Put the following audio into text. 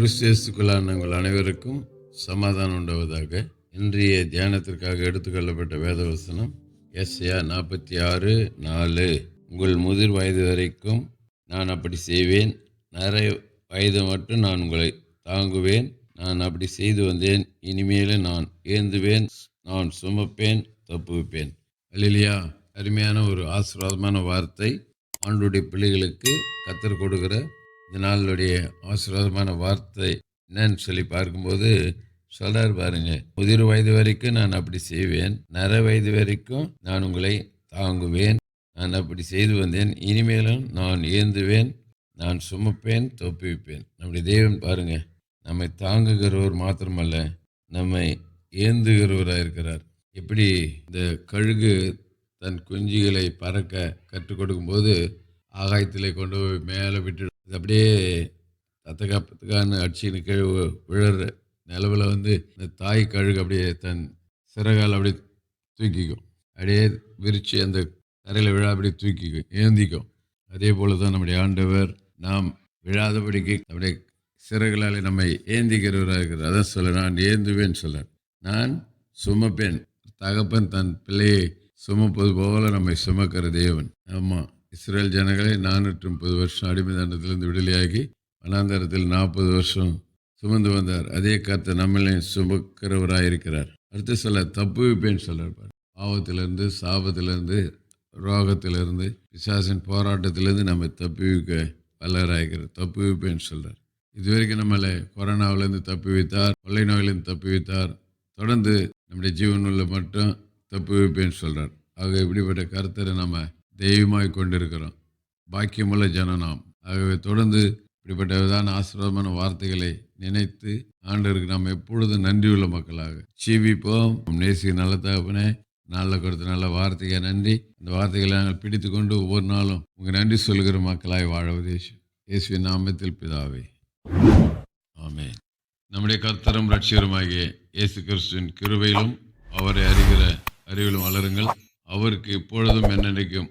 கிறிஸ்தியஸுக்குள்ளான உங்கள் அனைவருக்கும் சமாதானம் உண்டாவதாக. இன்றைய தியானத்திற்காக எடுத்துக்கொள்ளப்பட்ட வேதவசனம் எஸ்யா நாற்பத்தி ஆறு நாலு. உங்கள் முதிர் வயது வரைக்கும் நான் அப்படி செய்வேன். நிறைய வயது மட்டும் நான் உங்களை தாங்குவேன். நான் அப்படி செய்து வந்தேன். இனிமேலும் நான் ஏந்துவேன். நான் சுமப்பேன் தப்புவிப்பேன். அல்லையா அருமையான ஒரு ஆசீர்வாதமான வார்த்தை. ஆண்டுடைய பிள்ளைகளுக்கு கத்தர் கொடுக்கிற இந்த நாளுடைய ஆசீர்வாதமான வார்த்தை என்னன்னு சொல்லி பார்க்கும்போது சொல்கிறார் பாருங்க முதிர் வயது வரைக்கும் நான் அப்படி செய்வேன் நர வயது வரைக்கும் நான் உங்களை தாங்குவேன் நான் அப்படி செய்து வந்தேன் இனிமேலும் நான் ஏந்துவேன் நான் சுமப்பேன் தொப்பிப்பேன். நம்முடைய தேவன் பாருங்க நம்மை தாங்குகிறவர் மாத்திரமல்ல நம்மை ஏந்துகிறவராக இருக்கிறார். எப்படி இந்த கழுகு தன் குஞ்சுகளை பறக்க கற்றுக் கொடுக்கும்போது ஆகாயத்தில் கொண்டு போய் மேலே விட்டு இது அப்படியே தத்தக்கா பத்துக்கான்னு அடிச்சுன்னு கீழே விழுற நிலவில் வந்து இந்த தாய் கழுகு அப்படியே தன் சிறகால் அப்படியே தூக்கிக்கும். அப்படியே விரித்து அந்த தரையில் விழா அப்படியே தூக்கிக்கும் ஏந்திக்கும். அதே போல தான் நம்முடைய ஆண்டவர் நாம் விழாதபடிக்கு நம்முடைய சிறகுகளால் நம்மை ஏந்திக்கிறவராக இருக்கிறார். அதான் சொல்ல நான் ஏந்துவேன் சொல்ல நான் சுமப்பேன். தகப்பன் தன் பிள்ளையை சுமப்பது போல நம்மை சுமக்கிற தேவன். ஆமாம் இஸ்ரேல் ஜனங்களை நானூற்றி முப்பது வருஷம் அடிமை தண்டத்திலிருந்து விடுதலையாகி வனாந்தரத்தில் நாற்பது வருஷம் சுமந்து வந்தார். அதே கத்தை நம்மளையும் சுமக்கிறவராக இருக்கிறார் அடுத்து சொல்ல தப்பு வைப்பேன்னு சொல்றார் பாரு. பாவத்திலிருந்து சாபத்திலிருந்து ரோகத்திலிருந்து பிசாசின் போராட்டத்திலிருந்து நம்ம தப்பி வைக்க வல்லராயிருக்கிறார் தப்பு வைப்பேன்னு சொல்கிறார் இது வரைக்கும் நம்மளை கொரோனாவிலேருந்து தப்பி வைத்தார் கொள்ளை நோயிலேருந்து தப்பி வைத்தார் தொடர்ந்து நம்முடைய ஜீவனுள்ள மட்டும் தப்பு வைப்பேன்னு சொல்கிறார் ஆக இப்படிப்பட்ட கருத்தரை நம்ம தெய்வமாய் கொண்டிருக்கிறோம். பாக்கியமுள்ள ஜனம் நாம் ஆகவே தொடர்ந்து இப்படிப்பட்ட விதான ஆசீர்வாதமான வார்த்தைகளை நினைத்து ஆண்டவருக்கு நாம் எப்பொழுதும் நன்றியுள்ள மக்களாக ஜீவிப்போம். நேசி நல்ல தகப்பனே நாளில் கொடுத்த நல்ல வார்த்தைக்கு நன்றி. அந்த வார்த்தைகளை நாங்கள் பிடித்து கொண்டு ஒவ்வொரு நாளும் உங்கள் நன்றி சொல்கிற மக்களாய் வாழ உதேசம் இயேசுவின் நாமத்தில் பிதாவே. ஆமே நம்முடைய கர்த்தரும் ரட்சியருமாகிய இயேசு கிறிஸ்துவின் கிருபையிலும் அவரை அறிகிற அறிவிலும் வளருங்கள். அவருக்கு இப்பொழுதும் நினைக்கும்